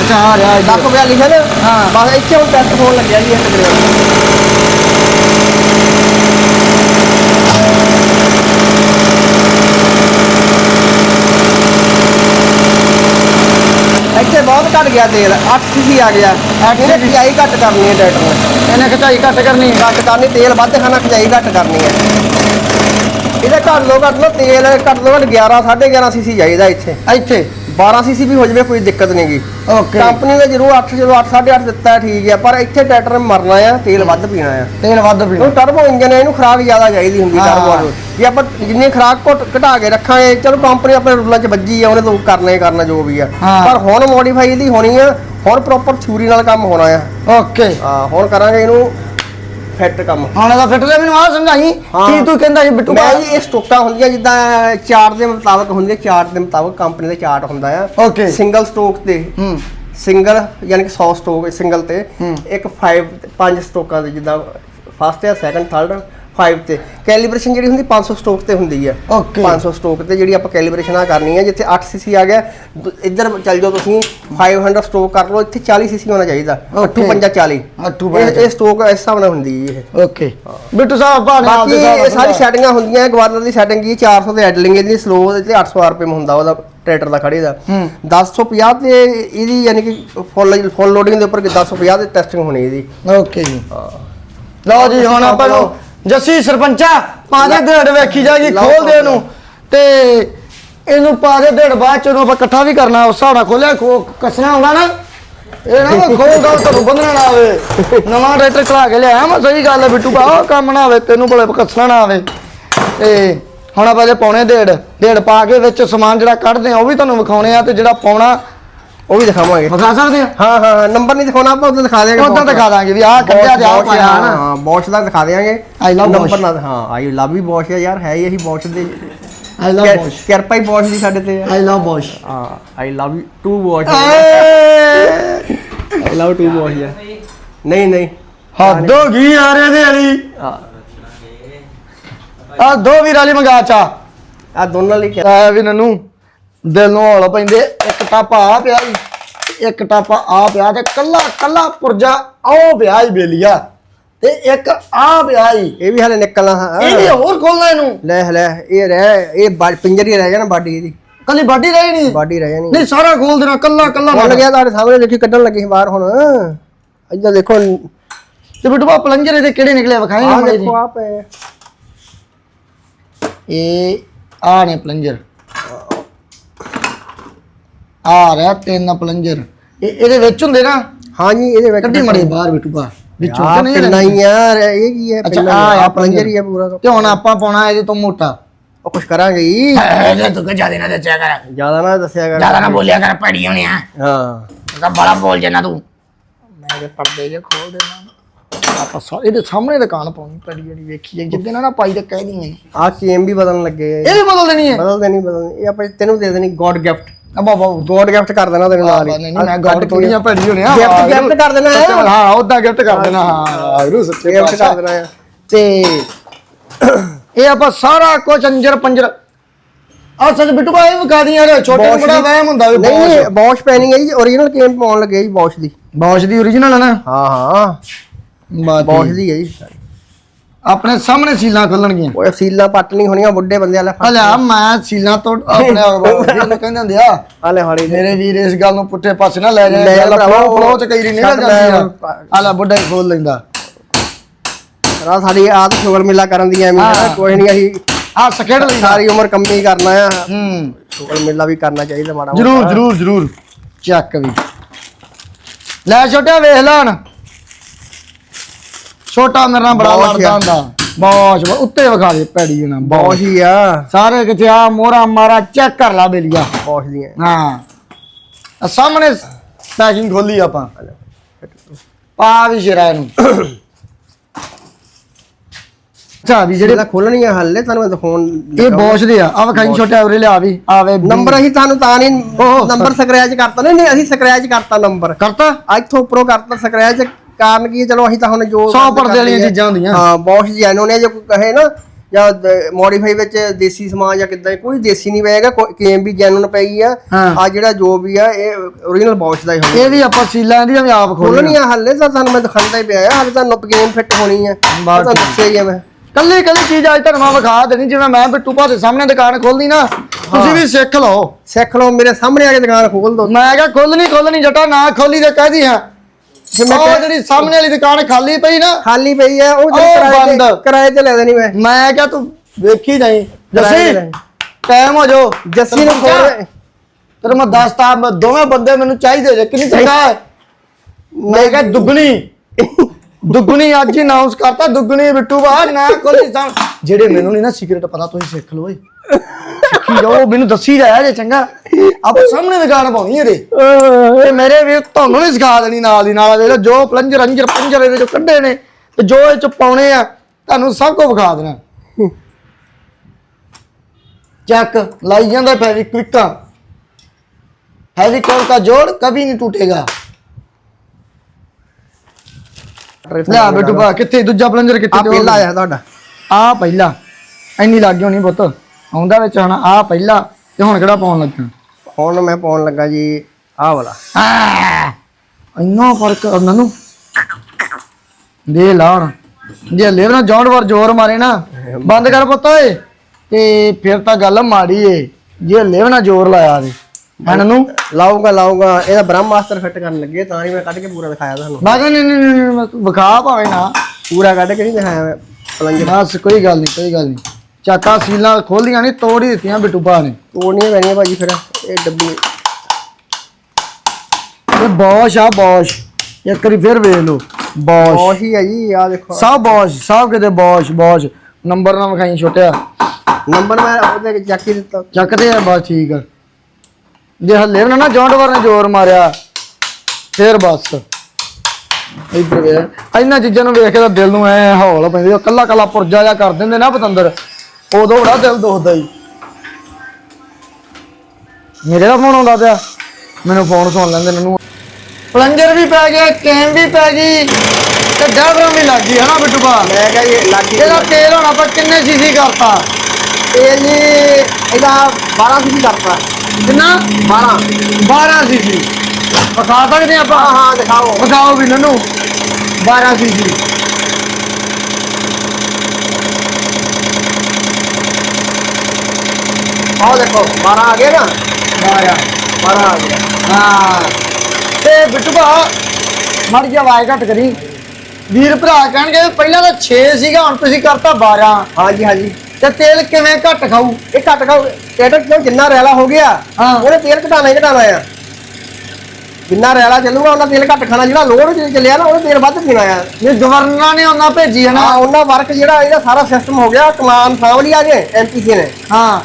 ਅੱਛਾ ਆ ਰਿਹਾ 1050 ਲਿਖਿਆ ਹਾਂ। ਬਸ ਇੱਥੇ ਹੁਣ ਟੈਸਟ ਹੋਣ ਲੱਗਿਆ ਜੀ ਇੱਥੇ ਬਹੁਤ ਘਟ ਗਿਆ ਤੇਲ 8 ਸੀਸੀ ਆ ਗਿਆ। ਇਹਨੇ ਖਿਚਾਈ ਘੱਟ ਕਰਨੀ ਹੈ ਟਰੈਕਟਰ ਨੇ। ਇਹਨੇ ਖਿਚਾਈ ਘੱਟ ਕਰਨੀ ਘੱਟ ਕਰਨੀ ਤੇਲ ਵੱਧ ਖਾਣਾ ਖਿਚਾਈ ਘੱਟ ਕਰਨੀ ਹੈ। ਇਹਦੇ ਘੱਟ ਲੋ ਘੱਟ ਲੋ ਤੇਲ ਘੱਟ ਲੋ ਘੱਟ 11 11.5 ਸੀਸੀ ਚਾਹੀਦਾ ਇੱਥੇ। ਇੱਥੇ? 12 ਸੀਸੀ ਵੀ ਹੋ ਜਾਵੇ ਕੋਈ ਦਿੱਕਤ ਨਹੀਂਗੀ ਓਕੇ ਕੰਪਨੀ ਨੇ ਜ਼ਰੂਰ 8 ਜਦੋਂ 8 8.5 ਦਿੱਤਾ ਹੈ, ਠੀਕ ਹੈ ਪਰ ਇੱਥੇ ਟਰੈਕਟਰ ਮਰਨਾ ਆ ਤੇਲ ਵੱਧ ਪੀਣਾ ਆ। ਤੇਲ ਵੱਧ ਪੀਣਾ। ਟਰਬੋ ਇੰਜਨ ਹੈ ਇਹਨੂੰ ਖਰਾਕ ਜ਼ਿਆਦਾ ਚਾਹੀਦੀ ਹੁੰਦੀ। ਟਰਬੋ ਵਾਲੀ ਜੇ ਆਪਾਂ ਜਿੰਨੀ ਖਰਾਕ ਘਟ ਘਟਾ ਕੇ ਰੱਖਾਂਗੇ ਚਲੋ ਕੰਪਨੀ ਆਪਣੇ ਰੂਲਾਂ 'ਚ ਵੱਜੀ ਆ ਉਹਨੇ ਤਾਂ ਕਰਨਾ ਹੀ ਕਰਨਾ ਜੋ ਵੀ ਆ। ਪਰ ਹੁਣ ਮੋਡੀਫਾਈ ਇਹਦੀ ਹੋਣੀ ਆ ਹੁਣ ਪ੍ਰੋਪਰ ਥਿਊਰੀ ਨਾਲ ਕੰਮ ਹੋਣਾ ਆ। ਓਕੇ ਹਾਂ ਹੁਣ ਕਰਾਂਗੇ ਇਹਨੂੰ ਫਿੱਟ ਕੰਮ ਹੁਣ ਇਹਦਾ ਫਿੱਟ ਦੇ ਮੈਨੂੰ ਆ ਸਮਝਾਈ। ਕੀ ਤੂੰ ਕਹਿੰਦਾ ਸੀ ਬਿੱਟੂ ਮੈਂ? ਜੀ ਇਹ ਸਟੋਕਾਂ ਹੁੰਦੀਆਂ ਜਿੱਦਾਂ ਚਾਰਟ ਦੇ ਮੁਤਾਬਕ ਹੁੰਦੀਆਂ ਚਾਰਟ ਦੇ ਮੁਤਾਬਕ ਕੰਪਨੀ ਦਾ ਚਾਰਟ ਹੁੰਦਾ ਆ. ਸਿੰਗਲ ਸਟੋਕ ਤੇ ਹੂੰ ਸਿੰਗਲ ਯਾਨੀ ਕਿ 100 ਸਟੋਕ ਸਿੰਗਲ ਤੇ। ਇੱਕ 5 ਪੰਜ ਸਟੋਕਾਂ ਦੇ ਜਿੱਦਾਂ ਫਸਟ ਜਾਂ ਸੈਕੰਡ ਥਰਡ 5 ਤੇ। ਕੈਲੀਬ੍ਰੇਸ਼ਨ ਜਿਹੜੀ ਹੁੰਦੀ 500 ਸਟੋਕ ਤੇ ਹੁੰਦੀ ਹੈ Okay. 500 ਸਟੋਕ ਤੇ ਜਿਹੜੀ ਆਪਾਂ ਕੈਲੀਬ੍ਰੇਸ਼ਨ ਆ ਕਰਨੀ ਹੈ ਜਿੱਥੇ 8 ਸੀਸੀ ਆ ਗਿਆ ਦ- ਇੱਧਰ ਚੱਲ ਜਾਓ ਤੁਸੀਂ 500 ਸਟੋਕ ਕਰ ਲਓ ਇੱਥੇ 40 ਸੀਸੀ ਹੋਣਾ ਚਾਹੀਦਾ। Okay. 8 ਪੰਜਾ 40 ਅੱਠੂ ਇਹ ਸਟੋਕ ਇਸ ਹਿਸਾਬ ਨਾਲ ਹੁੰਦੀ ਹੈ ਇਹ। ਓਕੇ ਬਿੱਟੂ ਸਾਹਿਬ ਭਾਣੇ ਬਾਕੀ ਇਹ ਸਾਰੀ ਸੈਟਿੰਗਾਂ ਹੁੰਦੀਆਂ ਗਵਰਨਰ ਦੀ ਸੈਟਿੰਗ ਕੀ 400 ਤੇ ਐਡਲਿੰਗ ਇਹਦੀ ਸਲੋ ਤੇ 800 ਰੁਪਏ ਹੁੰਦਾ ਉਹਦਾ ਟਰੈਕਟਰ ਦਾ ਖੜੇ ਦਾ। ਹੂੰ। 1050 ਤੇ ਇਹਦੀ ਯਾਨੀ ਕਿ ਫੁੱਲ ਫੁੱਲ ਲੋਡਿੰਗ ਦੇ ਉੱਪਰ ਕਿ 1050 ਤੇ ਟੈਸਟਿੰਗ ਹੋਣੀ ਇਹਦੀ। ਓਕੇ ਜੀ। ਲਓ ਜੀ ਹੁਣ ਆਪਾਂ ਨੂੰ ਜੱਸੀ ਸਰਪੰਚਾ ਪਾ ਦੇ ਢੇੜ ਵੇਖੀ ਜਾਗੀ ਲਓ ਖੋਲ ਦੇ। ਇਹਨੂੰ। ਤੇ ਇਹਨੂੰ ਪਾ ਦੇ ਢੇੜ ਬਾਅਦ ਚ ਉਹਨੂੰ ਆਪਾਂ ਇਕੱਠਾ ਵੀ ਕਰਨਾ ਉਸ ਹਿਸਾਬ ਨਾਲ ਖੋਲਿਆ ਖੋ ਕੱਸਣਾ ਹੁੰਦਾ ਨਾ। ਇਹ ਨਾ ਮੈਂ ਖੋਲਦਾ ਤੁਹਾਨੂੰ ਬੰਨਣਾ ਨਾ ਆਵੇ। ਨਵਾਂ ਟਰੈਕਟਰ ਚਲਾ ਕੇ ਲਿਆਇਆ ਮੈਂ ਸਹੀ ਗੱਲ ਹੈ ਬਿੱਟੂ ਬਾ ਉਹ ਕੰਮ ਨਾ ਆਵੇ ਤੈਨੂੰ ਭਲੇ ਕੱਸਣਾ ਨਾ ਆਵੇ। ਤੇ ਹੁਣ ਆਪਾਂ ਜੇ ਪਾਉਣੇ ਢੇੜ ਢੇੜ ਪਾ ਕੇ ਵਿੱਚ ਸਮਾਨ ਜਿਹੜਾ ਕੱਢਦੇ ਆ ਉਹ ਵੀ ਤੁਹਾਨੂੰ ਵਿਖਾਉਣੇ ਆ ਤੇ ਜਿਹੜਾ ਪਾਉਣਾ ਉਹ ਵੀ ਦਿਖਾਵਾਂਗੇ। ਵਿਖਾ ਸਕਦੇ ਆ? ਹਾਂ ਹਾਂ ਨੰਬਰ ਨਹੀਂ ਦਿਖਾਉਣਾ ਆਪਾਂ ਉਦੋਂ ਦਿਖਾ ਦਿਆਂਗੇ ਉਦਾਂ ਦਿਖਾ ਦਾਂਗੇ ਵੀ ਆਹ ਕੱਢਿਆ ਤੇ ਆਹ Bosch ਪਾਇਆ ਹਾਂ, ਨਾ ਹਾਂ ਬੋਸ਼ ਦਾ ਦਿਖਾ ਦਿਆਂਗੇ। I love number Bosch। ਨਾਲ ਹਾਂ ਆਈ ਲਵ ਵੀ ਬੋਸ਼ ਹੈ ਯਾਰ ਹੈ ਹੀ ਇਹੀ ਬੋਸ਼ ਦੇ। ਆਈ ਲਵ ਕਿਰ- ਬੋਸ਼ ਕਿਰਪਾ ਹੀ ਬੋਸ਼ ਦੀ ਸਾਡੇ ਤੇ ਆਈ ਲਵ ਬੋਸ਼ ਹਾਂ I love you too Bosch I love to Bosch ਨਹੀਂ ਨਹੀਂ। ਹੱਦ ਹੋ ਗਈ ਯਾਰ ਇਹਦੇ ਵਾਲੀ। ਹਾਂ। ਆ ਦੋ ਵੀਰ ਵਾਲੀ ਮੰਗਾ ਚਾ। ਆ ਦੋਨਾਂ ਲਈ ਕਿਆ- ਆ ਵੀ ਨਨੂ। ਦਿਲ ਨੂੰ ਹੌਲ ਪੈਂਦੇ ਇੱਕ ਟੱਪ ਆ ਪਿਆ ਇੱਕ ਟੱਪ ਆ ਪਿਆ ਤੇ ਕੱਲਾ ਕੱਲਾ ਪੁਰਜਾ ਆਉ ਪਿਆ ਹੀ ਬੇਲੀਆ ਤੇ ਇੱਕ ਆ ਪਿਆ ਹੀ ਇਹ ਵੀ ਹਲੇ ਨਿਕਲਣਾ ਹਾਂ। ਇਹ ਵੀ ਹੋਰ ਖੋਲਣਾ ਇਹਨੂੰ। ਲੈ ਲੈ ਇਹ ਰਹਿ ਇਹ ਪਿੰਜਰ ਹੀ ਰਹਿ ਜਾਣਾ ਬਾਡੀ ਇਹਦੀ। ਕੱਲੀ ਬਾਡੀ ਰਹੀ ਨਹੀਂ ਬਾਡੀ ਰਹਿ ਜਾਣੀ। ਨਹੀਂ ਸਾਰਾ ਖੋਲ ਦੇਣਾ ਕੱਲਾ ਕੱਲਾ ਹੁਣ ਗਿਆ ਤੁਹਾਡੇ ਸਾਹਮਣੇ ਦੇਖੀ ਕੱਢਣ ਲੱਗੇ ਸੀ ਬਾਹਰ ਹੁਣ। ਇੱਧਰ ਦੇਖੋ। ਤੇ ਬਿਟੂਆ ਪਲੰਜਰ ਇਹਦੇ ਕਿਹੜੇ ਨਿਕਲੇ ਵਿਖਾਈ ਨਾ ਦੇਖੋ ਆਪ ਇਹ ਆ ਨੇ ਪਲੰਜਰ। ਆ ਰਿਹਾ ਤਿੰਨ ਪਲੰਜਰ। ਇਹ ਇਹਦੇ ਵਿੱਚ ਹੁੰਦੇ ਨਾ? ਹਾਂ ਜੀ ਇਹਦੇ ਵਿੱਚ ਕੱਢੀ ਮੜੇ ਬਾਹਰ ਬਿਟੂਆ ਵਿੱਚੋਂ ਤਾਂ ਨਹੀਂ ਰਹਿੰਦੇ। ਹੀ ਯਾਰ ਇਹ ਕੀ ਹੈ? ਅੱਛਾ, ਹੀ ਆ ਆ ਪਲੰਜਰ ਹੀ ਹੈ ਪੂਰਾ ਤੇ। ਹੁਣ ਆਪਾਂ ਪਾਉਣਾ ਇਹਦੇ ਤੋਂ ਮੋਟਾ। ਉਹ ਕੁਛ ਕਰਾਂਗੇ ਜੀ। ਇਹਦੇ ਤੋਂ ਜ਼ਿਆਦਾ ਨਾ ਦੱਸਿਆ ਕਰ? ਜ਼ਿਆਦਾ ਨਾ ਦੱਸਿਆ ਕਰ। ਜ਼ਿਆਦਾ ਨਾ ਬੋਲਿਆ ਕਰ ਪੜੀ ਹੋਣੀ ਆ। ਹਾਂ। ਤਾਂ ਬੜਾ ਬੋਲ ਜਨਾ ਤੂੰ। ਮੈਂ ਇਹ ਪਰਦੇ ਜੇ ਖੋਲ ਦੇਣਾ। ਆਪਾਂ ਸਾ ਇਹਦੇ ਸਾਹਮਣੇ ਦੁਕਾਨ ਪਾਉਣੀ ਪੜੀ ਜਿਹੜੀ ਵੇਖੀ ਜਾਏ ਜਿੱਦੇ ਨਾ ਨਾ ਪਾਈ ਤੇ ਕਹਿ ਦੀਆਂ ਆ ਕੇਮ ਵੀ ਬਦਲਣ ਲੱਗੇ। ਇਹ ਵੀ ਬਦਲ ਦੇਣੀ ਹੈ? ਬਦਲ ਦੇਣੀ ਬਦਲ ਇਹ ਆਪਾਂ ਤੈਨੂੰ ਦੇ ਦੇਣੀ ਗੋਡ ਗਿਫਟ ਅਬਾ ਬਾਬੂ ਗੋਡ ਗਿਫਟ ਕਰ ਦੇਣਾ ਤੈਨੂੰ ਨਾਲ ਹੀ। ਨਹੀਂ ਮੈਂ ਗਾਡ ਥੋੜੀਆਂ ਭੜੀ ਹੋਣੀ ਆ ਗਿਫਟ ਗਿਫਟ ਕਰ ਦੇਣਾ ਹੈ। ਹਾਂ ਉਹਦਾ ਗਿਫਟ ਕਰ ਦੇਣਾ। ਹਾਂ ਵਾਹਿਗੁਰੂ ਸੱਚੇ ਗਿਫਟ। ਕਰ ਦੇਣਾ ਹੈ। ਤੇ ਇਹ ਆਪਾਂ ਸਾਰਾ ਕੁਝ ਅੰਜਰ ਪੰਜਰ। ਆ ਸੱਚ ਬਿੱਟੂ ਭਾਈ ਵਿਖਾ ਦੀ ਯਾਰ ਛੋਟੇ ਬੜਾ ਦੀ- ਵਹਿਮ ਹੁੰਦਾ ਵੀ ਨਹੀਂ ਬੌਸ਼ ਪੈਨਿੰਗ ਹੈ ਜੀ origignal ਕੇਮ ਪਾਉਣ ਲੱਗੇ ਜੀ ਬੌਸ਼ ਦੀ। ਬੌਸ਼ ਦੀ origignal ਹੈ ਨਾ? ਹਾਂ ਹਾਂ। ਬੌਸ਼ ਦੀ ਹੈ ਜੀ। ਆਪਣੇ ਸਾਹਮਣੇ ਸੀਲਾਂ ਖੁੱਲਣਗੀਆਂ। ਉਹ ਸੀਲਾਂ ਪੱਟ ਨਹੀਂ ਹੋਣੀਆਂ ਬੁੱਢੇ ਬੰਦੇ ਵਾਲੇ ਹਲਾ ਮੈਂ ਸੀਲਾਂ ਤੋਂ ਆਪਣੇ ਜਿਹਨੂੰ ਕਹਿੰਦੇ ਹੁੰਦੇ ਆ। ਹਾਲੇ ਹਾਲੇ ਮੇਰੇ ਵੀਰ ਇਸ ਗੱਲ ਨੂੰ ਪੁੱਠੇ ਪਾਸੇ ਨਾ ਲੈ ਜਾਏ ਗੱਲ ਫਲੋ ਫਲੋ ਚ ਕਈ ਰੀ ਨਿਕਲ ਜਾਂਦੀ। ਆ ਹਲਾ ਬੁੱਢਾ ਹੀ ਖੋਲ ਲੈਂਦਾ। ਰਾ ਸਾਡੀ ਆਦਤ ਸ਼ੁਗਰ ਮਿਲਾ ਕਰਨ ਦੀ ਐਵੇਂ। ਕੋਈ ਨਹੀਂ ਅਸੀਂ ਆ ਸਕੇੜ ਲੈਂਦਾ ਸਾਰੀ ਉਮਰ ਕੰਮੀ ਕਰਨਾ ਆ। ਹੂੰ। ਸ਼ੁਗਰ ਮਿਲਾ ਵੀ ਕਰਨਾ ਚਾਹੀਦਾ ਮਾੜਾ ਜਰੂਰ। ਜਰੂਰ ਜਰੂਰ। ਚੱਕ ਵੀ। ਲੈ ਛੋਟਿਆ ਵੇਖ ਲੈਣ ਛੋਟਾ ਮੇਰੇ ਨਾਲ ਬੜਾ ਲੜਦਾ ਆ। ਹੁੰਦਾ। ਬਹੁਤ ਉੱਤੇ ਵਿਖਾ ਦੇ ਪੈੜੀ ਜਣਾ ਬਹੁਤ ਹੀ ਆ। ਸਾਰੇ ਕਿਤੇ ਆ ਮੋਰਾ ਮਾਰਾ ਚੈੱਕ ਕਰ ਲਾ ਬੇਲੀਆ। ਬਹੁਤ ਦੀਆਂ ਹਾਂ। ਆ ਸਾਹਮਣੇ ਪੈਕਿੰਗ ਖੋਲੀ ਆਪਾਂ। ਪਾ ਵੀ ਸ਼ੇਰਾ ਇਹਨੂੰ ਅੱਛਾ ਵੀ ਜਿਹੜੇ ਜਿਹੜਾ ਖੋਲਣੀਆਂ ਹੱਲੇ ਤੁਹਾਨੂੰ ਮੈਂ ਫੋਨ ਇਹ ਬੌਸ਼ ਦੇ ਆ ਆ ਵਿਖਾਈ ਛੋਟਾ ਉਰੇ ਲਿਆ ਵੀ ਆਵੇ ਨੰਬਰ ਅਸੀਂ ਤੁਹਾਨੂੰ ਤਾਂ ਨਹੀਂ ਨੰਬਰ ਸਕ੍ਰੈਚ ਕਰਤਾ। ਨਹੀਂ ਨਹੀਂ ਅਸੀਂ ਸਕ੍ਰੈਚ ਕਰਤਾ ਨੰਬਰ। ਕਰਤਾ? ਇੱਥੋਂ ਉੱਪਰੋਂ ਕਰਤਾ ਸਕ੍ਰੈਚ। ਕਾਰਨ ਕੀ ਹੈ, ਚਲੋ ਅਸੀਂ ਤਾਂ ਹੁਣ ਜੋ ਸੌ ਗੱਲ ਪਰਦੇ ਵਾਲੀਆਂ। ਚੀਜ਼ਾਂ ਹੁੰਦੀਆਂ। ਹਾਂ ਬਹੁਤ ਜੈਨੂਨ ਹੈ ਜੇ ਕੋਈ ਕਹੇ ਨਾ ਜਾਂ ਮੋਡੀਫਾਈ ਵਿੱਚ ਦੇਸੀ ਸਮਾਨ ਜਾਂ ਕਿੱਦਾਂ ਕੋਈ ਦੇਸੀ ਨਹੀਂ ਪਏਗਾ ਕੇਮ ਵੀ ਜੈਨੂਨ ਪਈ ਆ। ਹਾਂ। ਆ ਜਿਹੜਾ ਜੋ ਵੀ ਆ ਇਹ ਓਰੀਜਨਲ ਬੌਸ਼ ਦਾ ਹੀ ਹੋਣਾ। ਇਹ ਵੀ ਆਪਾਂ ਸੀਲਾਂ ਇਹਦੀਆਂ ਵੀ ਆਪ ਖੋਲਣੀਆਂ ਖੋਲਣੀਆਂ ਹੱਲੇ ਤਾਂ ਤੁਹਾਨੂੰ ਮੈਂ ਦਿਖਾਉਂਦਾ ਹੀ ਪਿਆ ਆ ਹਾਲੇ ਤੁਹਾਨੂੰ ਗੇਮ ਫਿੱਟ ਹੋਣੀ ਹੈ ਬਸ ਤੁਹਾਨੂੰ ਦੱਸਿਆ ਹੀ ਆ ਮੈਂ। ਕੱਲੀ ਕੱਲੀ ਚੀਜ਼ ਅੱਜ ਤੁਹਾਨੂੰ ਮੈਂ ਵਿਖਾ ਦੇਣੀ ਜਿਵੇਂ ਮੈਂ ਬਿੱਟੂ ਭਾ ਦੇ ਸਾਹਮਣੇ ਦੁਕਾਨ ਖੋਲਦੀ ਨਾ ਤੁਸੀਂ ਵੀ ਸਿੱਖ ਲਓ। ਸਿੱਖ ਲਓ ਮੇਰੇ ਸਾਹਮਣੇ ਆ ਕੇ ਦੁਕਾਨ ਖੋਲ ਦੋ ਮੈਂ ਕਿਹਾ ਖੋਲਣੀ ਖੋਲਣੀ ਜਟਾ ਨਾ ਖੋਲੀ ਤੇ ਕਹਦੀ ਹਾਂ। ਉਹ ਜਿਹੜੀ ਸਾਹਮਣੇ ਵਾਲੀ ਦੁਕਾਨ ਖਾਲੀ ਪਈ ਨਾ ਖਾਲੀ ਪਈ ਆ ਉਹ ਉਹ ਜਿਹੜੀ ਕਿਰਾਏ ਤੇ ਬੰਦ। ਕਿਰਾਏ ਤੇ ਲੈ ਦੇਣੀ ਮੈਂ। ਮੈਂ ਕਿਹਾ ਤੂੰ ਵੇਖੀ ਜਾਈ। ਕਿਰਾਏ ਤੇ ਜੱਸੀ ਲੈ। ਟਾਈਮ ਹੋ ਜਾਓ। ਜੱਸੀ ਨੂੰ ਖੋਲ ਤੇਰੇ ਮੈਂ ਦੱਸਤਾ ਮੈਂ ਦੋਵੇਂ ਬੰਦੇ ਮੈਨੂੰ ਚਾਹੀਦੇ ਜੇ ਕਿੰਨੀ ਤਨਖਾਹ ਹੈ। ਮੈਂ ਕਿਹਾ ਦੁੱਗਣੀ। ਦੁੱਗਣੀ ਅੱਜ ਹੀ ਅਨਾਉਂਸ ਕਰਤਾ ਦੁੱਗਣੀ ਬਿੱਟੂ ਬਾ ਨਾ ਕੋਲੀ ਜਿਹੜੇ ਮੈਨੂੰ ਨਹੀਂ ਨਾ ਸੀਕ੍ਰੇਟ ਪਤਾ ਤੁਸੀਂ ਸਿੱਖ ਲਓ ਓਏ। ਸਿੱਖੀ ਜਾਓ ਮੈਨੂੰ ਦੱਸੀ ਜਾਇਆ ਜੇ ਚੰਗਾ। ਆਪਾਂ ਸਾਹਮਣੇ ਵਿਗਾੜ ਪਾਉਣੀ ਇਹਦੇ। ਤੇ ਮੇਰੇ ਵੀ ਤੁਹਾਨੂੰ ਵੀ ਸਿਖਾ ਦੇਣੀ ਨਾਲ ਦੀ ਨਾਲ। ਜਿਹੜਾ ਜੋ ਪਲੰਜਰ ਅੰਜਰ ਪੰਜਰ ਇਹਦੇ ਜੋ ਕੱਢੇ ਨੇ। ਤੇ ਜੋ ਇਹ ਚ ਪਾਉਣੇ ਆ ਤੁਹਾਨੂੰ ਸਭ ਕੁਝ ਵਿਖਾ ਦੇਣਾ। ਚੱਕ ਲਾਈ ਜਾਂਦਾ ਫੈਰੀ ਕਵਿਕਾਂ ਫੈਰੀ ਕੋਲ ਦਾ ਜੋੜ ਕਦੀ ਨਹੀਂ ਟੁੱਟੇਗਾ। ਲੈ ਬੇਟੂ ਬਾ ਕਿੱਥੇ ਦੂਜਾ ਪਲੰਜਰ ਕਿੱਥੇ ਆ ਪਹਿਲਾ ਆਇਆ ਤੁਹਾਡਾ। ਆ ਪਹਿਲਾ। ਐਨੀ ਲੱਗ ਗਈ ਹੋਣੀ ਪੁੱਤ। ਆਉਂਦਾ ਵਿੱਚ ਹੁਣ ਆ ਪਹਿਲਾ ਤੇ ਹੁਣ ਕਿਹੜਾ ਪਾਉਣ ਲੱਗਾ? ਹੁਣ ਮੈਂ ਪਾਉਣ ਲੱਗਾ ਜੀ ਆਹ ਵਾਲਾ। ਇੰਨਾ ਫ਼ਰਕ ਉਹਨਾਂ ਨੂੰ। ਦੇ ਲਾ ਹੁਣ। ਜੇ ਲੈ ਨਾ ਜੌਂਡ ਵਾਰ ਜ਼ੋਰ ਮਾਰੇ ਨਾ ਬੰਦ ਕਰ ਪੁੱਤ ਓਏ। ਤੇ ਫਿਰ ਤਾਂ ਗੱਲ ਮਾੜੀ ਏ ਜੇ ਲੈ ਨਾ ਜ਼ੋਰ ਲਾਇਆ ਤੇ। ਹਨ ਨੂੰ? ਲਾਊਗਾ ਲਾਊਗਾ। ਇਹਦਾ ਬ੍ਰਹਮ ਮਾਸਟਰ ਫਿੱਟ ਕਰਨ ਲੱਗੇ ਤਾਂ ਹੀ ਮੈਂ ਕੱਢ ਕੇ ਪੂਰਾ ਦਿਖਾਇਆ ਤੁਹਾਨੂੰ। ਮੈਂ ਕਿਹਾ ਨਹੀਂ ਨਹੀਂ ਵਿਖਾ ਭਾਵੇਂ ਨਾ। ਪੂਰਾ ਕੱਢ ਕੇ ਨਹੀਂ ਦਿਖਾਇਆ ਮੈਂ। ਬਸ ਕੋਈ ਗੱਲ ਨਹੀਂ ਕੋਈ ਗੱਲ ਨਹੀਂ। ਚਾਕਾ ਸੀਲਾਂ ਖੋਲੀਆਂ ਨਹੀਂ ਤੋੜ ਹੀ ਦਿੱਤੀਆਂ ਬਿੱਟੂ ਭਾ ਨੇ। ਤੋੜਨੀਆਂ ਪੈਣੀਆਂ ਭਾਜੀ ਫਿਰ ਇਹ ਡੱਬੀ। ਇਹ ਬੌਸ਼ ਆ ਬੌਸ਼। ਇੱਕ ਵਾਰੀ ਫਿਰ ਵੇਖ ਲਓ ਬੌਸ਼। ਬਹੁਤ ਹੀ ਹੈ ਜੀ ਆ ਦੇਖੋ। ਸਭ ਬੌਸ਼ ਸਭ ਕਿਤੇ ਬੌਸ਼ ਬੌਸ਼। ਨੰਬਰ ਨਾ ਵਿਖਾਈ ਛੋਟਿਆ। ਨੰਬਰ ਮੈਂ ਉਹਦੇ ਚੱਕ ਹੀ ਦਿੱਤਾ। ਚੱਕਦੇ ਆ ਬਸ ਠੀਕ ਆ। ਜੇ ਹੱਲੇ ਵੀ ਨਾ ਨਾ ਜੌਂਡਵਰ ਨੇ ਜ਼ੋਰ ਮਾਰਿਆ ਫਿਰ ਬਸ। ਇੱਧਰ ਵੇ ਇਹਨਾਂ ਚੀਜ਼ਾਂ ਨੂੰ ਵੇਖ ਕੇ ਤਾਂ ਦਿਲ ਨੂੰ ਐ ਹੌਲ ਪੈਂਦੀ ਉਹ ਕੱਲਾ ਕੱਲਾ ਪੁਰਜਾ ਜਾ ਕਰ ਦਿੰਦੇ ਨਾ ਪਤੰਦਰ ਉਦੋਂ ਬੜਾ ਦਿਲ ਦੁਖਦਾ ਹੀ ਮੇਰੇ ਦਾ ਫੋਨ ਆਉਂਦਾ ਪਿਆ। ਮੈਨੂੰ ਫੋਨ ਸੁਣ ਲੈਂਦੇ ਮੈਨੂੰ ਪਲੰਜਰ ਵੀ ਪੈ ਗਿਆ ਕੈਮ ਵੀ ਪੈ ਗਈ ਤੇ ਡੈਬਰਾਂ ਵੀ ਲੱਗ ਗਈ ਹਨਾ ਬਿੱਟੂ ਭਾ? ਮੈਂ ਕਿਹਾ ਜੀ ਲੱਗ ਗਿਆ ਇਹਦਾ ਤੇਲ ਹੁਣ ਆਪਾਂ ਕਿੰਨੇ ਸੀਸੀ ਕਰਤਾ? ਇਹ ਜੀ ਇਹਦਾ 12 ਸੀ ਕਰਤਾ। ਕਿੰਨਾ? 12 12 ਸੀਸੀ ਵਿਖਾ ਸਕਦੇ ਆਪਾਂ? ਹਾਂ ਦਿਖਾਓ। ਵਿਖਾਓ ਵੀ ਨਨੂ। 12 ਸੀਸੀ ਆਹ ਦੇਖੋ 12 ਆ ਗਿਆ ਨਾ? 12 12 ਆ ਗਿਆ ਹਾਂ। ਤੇ ਬਿੱਟੂ ਭਾ ਮੜ ਜਾ ਆਵਾਜ਼ ਘੱਟ ਕਰੀ। ਵੀਰ ਭਰਾ ਕਹਿਣਗੇ ਪਹਿਲਾਂ ਤਾਂ 6 ਸੀਗਾ ਹੁਣ ਤੁਸੀਂ ਕਰਤਾ 12 ਹਾਂਜੀ ਹਾਂਜੀ। ਤੇ ਤੇਲ ਕਿਵੇਂ ਘੱਟ ਖਾਊ? ਇਹ ਘੱਟ ਖਾਓ ਟੇਟਰ ਕਿਉਂ ਜਿੰਨਾ ਰੈਲਾ ਹੋ ਗਿਆ ਹਾਂ। ਉਹਨੇ ਤੇਲ ਘਟਾਣਾ ਹੀ ਘਟਾਣਾ ਆ। ਜਿੰਨਾ ਰੈਲਾ ਚੱਲੂਗਾ ਉਹਨਾਂ ਤੇਲ ਘੱਟ ਖਾਣਾ ਜਿਹੜਾ ਲੋਡ ਚੱਲਿਆ ਨਾ ਉਹਨੇ ਤੇਲ ਵੱਧ ਪੀਣਾ ਆ। ਇਹ ਗਵਰਨਰਾਂ ਨੇ ਉਹਨਾਂ ਭੇਜੀ ਹੈ ਨਾ। ਉਹਨਾਂ ਵਰਕ ਜਿਹੜਾ ਇਹਦਾ ਸਾਰਾ ਸਿਸਟਮ ਹੋ ਗਿਆ ਕਮਾਨ ਸਾਂਭਲੀ ਆ ਗਏ ਐਮਪੀਸੀ ਨੇ। ਹਾਂ।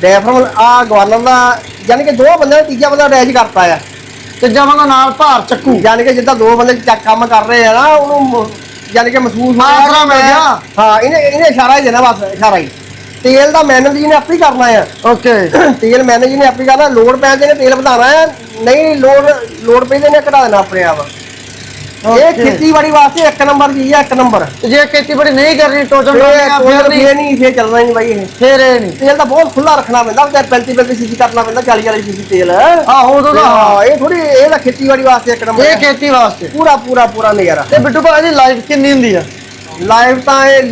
ਡੈਫਰਮ ਆ ਗਵਰਨਰ ਦਾ ਯਾਨੀ ਕਿ ਦੋ ਬੰਦੇ ਨੇ ਤੀਜਾ ਬੰਦਾ ਅਟੈਚ ਕਰਤਾ ਆ। ਤੇ ਜਮਾਂ ਦਾ ਨਾਲ ਭਾਰ ਚੱਕੂ। ਯਾਨੀ ਕਿ ਜਿੱਦਾਂ ਦੋ ਬੰਦੇ ਚੱਕ ਕੰਮ ਕਰ ਰਹੇ ਆ ਨਾ ਉਹਨੂੰ ਯਾਨੀ ਕਿ ਮਹਿਸੂਸ ਆਸਰਾ ਮਿਲ ਗਿਆ। ਹਾਂ ਇਹਨੇ ਇਹਨੇ ਇਸ਼ਾਰਾ ਹੀ ਦੇਣਾ ਬਸ ਇਸ਼ਾਰਾ ਹੀ। ਤੇਲ ਦਾ ਮੈਨੇਜ ਜੀ ਨੇ ਆਪੇ ਹੀ ਕਰਨਾ ਆ। ਓਕੇ। ਤੇਲ ਮੈਨੇਜ ਜੀ ਨੇ ਆਪੇ ਕਰਨਾ ਲੋਡ ਪੈਣ ਤੇ ਨੇ ਤੇਲ ਵਧਾਉਣਾ ਆ ਨਹੀਂ ਲੋਡ ਲੋਡ ਪੈਂਦੇ ਨੇ ਘਟਾ ਦੇਣਾ ਆਪਣੇ ਆਪ। ਇਹ. ਖੇਤੀਬਾੜੀ ਵਾਸਤੇ ਇੱਕ ਨੰਬਰ ਚੀਜ਼ ਆ ਇੱਕ ਨੰਬਰ। ਜੇ ਖੇਤੀਬਾੜੀ ਨਹੀਂ ਕਰਨੀ ਟੋਚਨ ਫੇਰ ਫਿਰ ਨਹੀਂ। ਫੇਰ ਚੱਲਣਾ ਨਹੀਂ ਬਾਈ ਇਹ। ਫਿਰ ਇਹ ਨਹੀਂ। ਤੇਲ ਤਾਂ ਬਹੁਤ ਖੁੱਲਾ ਰੱਖਣਾ ਪੈਂਦਾ ਤੇ 35 35 ਸੀਸੀ ਕਰਨਾ ਪੈਂਦਾ 40 40 ਸੀਸੀ ਤੇਲ। ਆਹੋ ਉਦੋਂ ਦਾ ਹਾਂ ਇਹ ਥੋੜੀ ਇਹ ਤਾਂ ਖੇਤੀਬਾੜੀ ਵਾਸਤੇ ਇੱਕ ਨੰਬਰ ਇਹ ਹੈ। ਖੇਤੀ ਵਾਸਤੇ। ਪੂਰਾ ਪੂਰਾ ਪੂਰਾ ਨਜ਼ਾਰਾ। ਤੇ ਬਿੱਟੂ ਦੀ ਲਾਈਫ ਕਿੰਨੀ ਹੁੰਦੀ ਆ? ਲਾਈਵ ਤਾਂ ਇਹ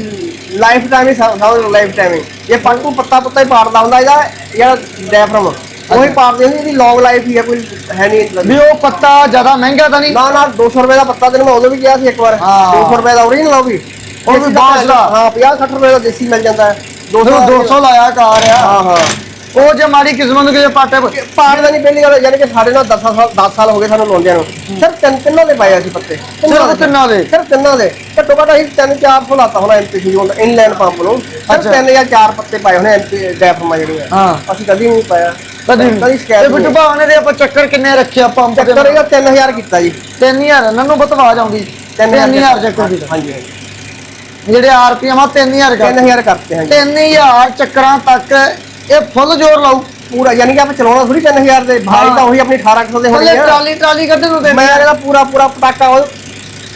ਲਾਈਫ ਟਾਈਮ ਹੀ ਸਮਝ ਲਾਈਫ ਟਾਈਮ ਹੀ। ਇਹ ਪੱਟ ਪੱਤਾ ਪੱਤਾ ਹੀ ਪਾੜਦਾ ਹੁੰਦਾ ਇਹਦਾ ਜਿਹੜਾ ਡੈਫਰਮ ਉਹੀ ਪਾੜਦੇ ਹੁੰਦੇ ਇਹਦੀ ਲੌਂਗ ਲਾਈਫ ਹੀ ਹੈ ਕੋਈ ਹੈ ਨਹੀਂ ਵੀ ਉਹ ਪੱਤਾ ਜ਼ਿਆਦਾ ਮਹਿੰਗਾ ਤਾਂ ਨਹੀਂ? ਨਾ ਨਾ 200 ਰੁਪਏ ਦਾ ਪੱਤਾ ਤੈਨੂੰ ਮੈਂ ਉਦੋਂ ਵੀ ਕਿਹਾ ਸੀ ਇੱਕ ਵਾਰ। ਹਾਂ। 200 ਰੁਪਏ ਦਾ ਓਰੀਜਨਲ ਉਹ ਵੀ। ਉਹ ਵੀ ਦੇਸੀ ਬਾਂਸ ਦਾ। ਹਾਂ 50 60 ਰੁਪਏ ਦਾ ਦੇਸੀ ਮਿਲ ਜਾਂਦਾ। ਹੈ 200 200 200 ਲਾਇਆ ਕਾਰ ਆ। ਹਾਂ ਹਾਂ। ਉਹ ਜੇ ਮਾੜੀ ਕਿਸਮਤ ਨੂੰ ਕਿਤੇ ਪਾਟੇ ਪਾੜ ਦਾ ਨਹੀਂ ਪਹਿਲੀ ਗੱਲ ਯਾਨੀ ਕਿ ਸਾਡੇ ਨਾਲ 10 ਸਾਲ 10 ਸਾਲ ਹੋ ਗਏ ਸਾਨੂੰ ਲਾਉਂਦਿਆਂ ਨੂੰ। ਸਿਰ ਤਿੰਨ ਤਿੰਨਾਂ ਦੇ ਪਾਏ ਅਸੀਂ ਪੱਤੇ। ਸਿਰਫ ਤਿੰਨਾਂ ਦੇ? ਸਿਰ ਤਿੰਨਾਂ ਦੇ। ਘੱਟੋ ਘੱਟ ਅਸੀਂ 3 400 ਲਾਤਾ ਹੋਣਾ ਐਮਪੀਸੀ ਨੂੰ ਇਨਲਾਈਨ ਪੰਪ ਨੂੰ। ਸਿਰ। ਤਿੰਨ ਜਾਂ ਚਾਰ ਪੱਤੇ ਪਾਏ ਹੋਣੇ ਐਮਪੀ ਡੈਫਰਮਾ ਜਿਹੜੇ ਆ ਹਾਂ। ਅਸੀਂ ਕਦੀ ਨਹੀਂ ਪਾਇਆ। ਕਦੀ ਕਦੀ ਸ਼ਿਕਾਇਤ ਤੇ ਬਿੱਟੂ ਭਾਵਨੇ ਦੇ ਆਪਾਂ ਚੱਕਰ ਕਿੰਨੇ ਰੱਖਿਆ ਪੰਪ ਦੇ ਚੱਕਰ ਇਹਦਾ 3000 ਕੀਤਾ ਜੀ। 3000 ਨੰਨੂ ਬਤਵਾਜ ਆਉਂਦੀ 3000 ਚੱਕਰ ਦੀ। ਹਾਂਜੀ ਹਾਂਜੀ। ਜਿਹੜੇ ਆਰਪੀਐਮ ਆ 3000 ਕਰ। 3000 ਕਰਤੇ ਹਾਂ ਜੀ 3000 ਚੱਕਰਾਂ ਤੱਕ ਇਹ ਫੁੱਲ ਜ਼ੋਰ ਲਾਉ ਪੂਰਾ ਯਾਨੀ ਕਿ ਆਪਾਂ ਚਲਾਉਣਾ ਥੋੜੀ 3000 ਦੇ ਹਾਂ। ਤਾਂ ਉਹੀ ਆਪਣੀ 1800 ਦੇ ਹੋਣੀ ਆ। ਟਰਾਲੀ ਟਰਾਲੀ ਕੱਢਣ ਨੂੰ ਦੇ ਮੈਂ ਇਹਦਾ ਪੂਰਾ ਪੂਰਾ ਪਟਾਕਾ ਉਹ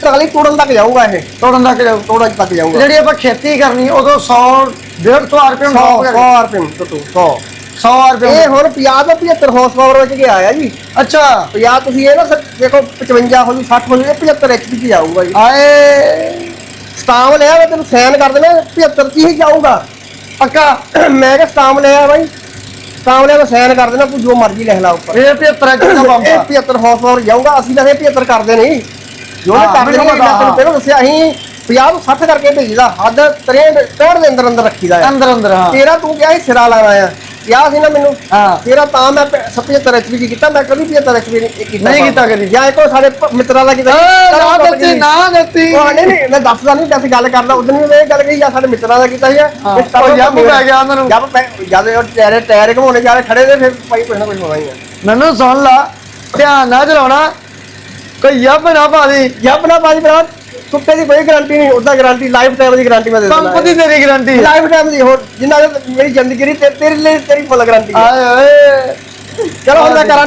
ਟਰਾਲੀ ਤੋੜਨ ਤੱਕ ਜਾਊਗਾ ਇਹ। ਤੋੜਨ ਤੱਕ ਜਾਊ। ਤੋੜਨ ਤੱਕ ਜਾਊਗਾ। ਜਿਹੜੀ ਆਪਾਂ ਖੇਤੀ ਕਰਨੀ ਉਦੋਂ 100 150 ਰੁਪਏ 100 ਨੂੰ 100 ਰੁਪਏ ਟੁੱਟੂ 100 100 ਰੁਪਏ ਇਹ ਹੁਣ 50 ਤੋਂ 75 ਹਾਰਸ ਪਾਵਰ ਵਿੱਚ ਗਿਆ ਆ ਜੀ। ਅੱਛਾ। 50 ਤੁਸੀਂ ਇਹ ਨਾ ਦੇਖੋ 55 ਹੋ ਜੂ 60 ਹੋ ਜੂ ਇਹ 75 ਐਚਪੀ ਚ ਜਾਊਗਾ ਜੀ। ਆਏ ਸਟਾਮ ਲਿਆ ਮੈਂ ਤੈਨੂੰ ਸਾਈਨ ਕਰ ਦੇਣਾ 75 ਚ ਹੀ ਜਾਊਗਾ। ਪੱਕਾ। ਮੈਂ ਕਿਹਾ ਸਟਾਮ ਲਿਆ ਬਾਈ। ਸਟਾਮ ਮੈਂ ਸਾਈਨ ਕਰ ਦੇਣਾ ਤੂੰ ਜੋ ਮਰਜ਼ੀ ਲਿਖ ਲਾ ਉੱਪਰ। ਇਹ 75 ਕਿਲੋ ਪੰਪ ਇਹ ਆ। 75 ਹਾਰਸ ਪਾਵਰ ਜਾਊਗਾ ਅਸੀਂ ਵੈਸੇ 75 ਕਰਦੇ ਨਹੀਂ। ਜੋ ਹਾਂ, ਇਹ ਕਰਦੇ ਨਹੀਂ ਮੈਂ ਤੈਨੂੰ ਪਹਿਲਾਂ ਦੱਸਿਆ ਅਸੀਂ 50 ਤੋਂ 60 ਕਰਕੇ ਭੇਜਦਾ ਹੱਦ 63 63 ਦੇ ਅੰਦਰ ਅੰਦਰ ਰੱਖੀਦਾ ਆ। ਅੰਦਰ ਅੰਦਰ ਹਾਂ। ਤੇਰਾ ਤੂੰ ਕਿਹਾ ਸੀ ਸਿਰਾ ਲਾਣਾ ਆ। ਕਿਹਾ ਸੀ ਨਾ ਮੈਨੂੰ ਹਾਂ। ਤੇਰਾ ਤਾਂ ਮੈਂ 75 ਐਚਪੀ ਦੀ ਕੀਤਾ ਮੈਂ ਕਦੀ 75 ਐਚਪੀ ਨਹੀਂ ਕੀਤਾ ਨਹੀਂ ਕੀਤਾ ਕਦੀ। ਜਾਂ ਇੱਕ ਸਾਡੇ ਮਿੱਤਰਾਂ ਦਾ ਕੀਤਾ ਨਾ ਦਿੱਤੀ। ਨਾ ਦਿੱਤੀ। ਉਹ ਨਹੀਂ ਨਹੀਂ ਮੈਂ ਦੱਸਦਾ ਨਹੀਂ ਵੈਸੇ ਗੱਲ ਕਰਦਾ ਉਦੋਂ ਵੀ ਇਹ ਗੱਲ ਕਹੀ ਜਾਂ ਸਾਡੇ ਮਿੱਤਰਾਂ ਦਾ ਕੀਤਾ ਸੀ ਹਾਂ, ਉਹ ਜੱਬ ਪੈ ਗਿਆ ਉਹਨਾਂ ਨੂੰ। ਜੱਬ ਪੈ ਜਦ ਉਹ ਟਾਇਰ ਟਾਇਰ ਘਮਾਉਣੇ ਜਾ ਰਹੇ ਖੜੇ ਦੇ ਫਿਰ ਭਾਈ ਕੁਛ ਨਾ ਕੁਛ ਹੋਣਾ ਹੀ ਆ। ਮੈਨੂੰ ਸੁਣ ਲਾ ਧਿਆਨ ਨਾਲ ਚਲਾਉਣਾ। ਕੋਈ ਯੱਬ ਨਾ ਪਾ ਦੀ। ਜੱਬ ਨਾ ਬਾਜੀ ਭਰਾ। ਕੁੱਤੇ ਦੀ ਕੋਈ ਗਾਰੰਟੀ ਨਹੀਂ ਉਹਦਾ ਗਾਰੰਟੀ ਲਾਈਫ ਟਾਈਮ ਦੀ ਗਾਰੰਟੀ ਮੈਂ ਦੇ ਦਿੰਦਾ ਦੀ ਤੇਰੀ ਗਾਰੰਟੀ ਲਾਈਫ ਟਾਈਮ ਦੀ ਹੋਰ ਜਿੰਨਾ ਮੇਰੀ ਜ਼ਿੰਦਗੀ ਤੇ- ਤੇਰੇ ਲਈ ਤੇਰੀ ਫੁੱਲ ਗਾਰੰਟੀ ਹੈ ਆਏ ਓਏ ਚਲੋ ਹੁਣ ਮੈਂ ਕਰਾਂ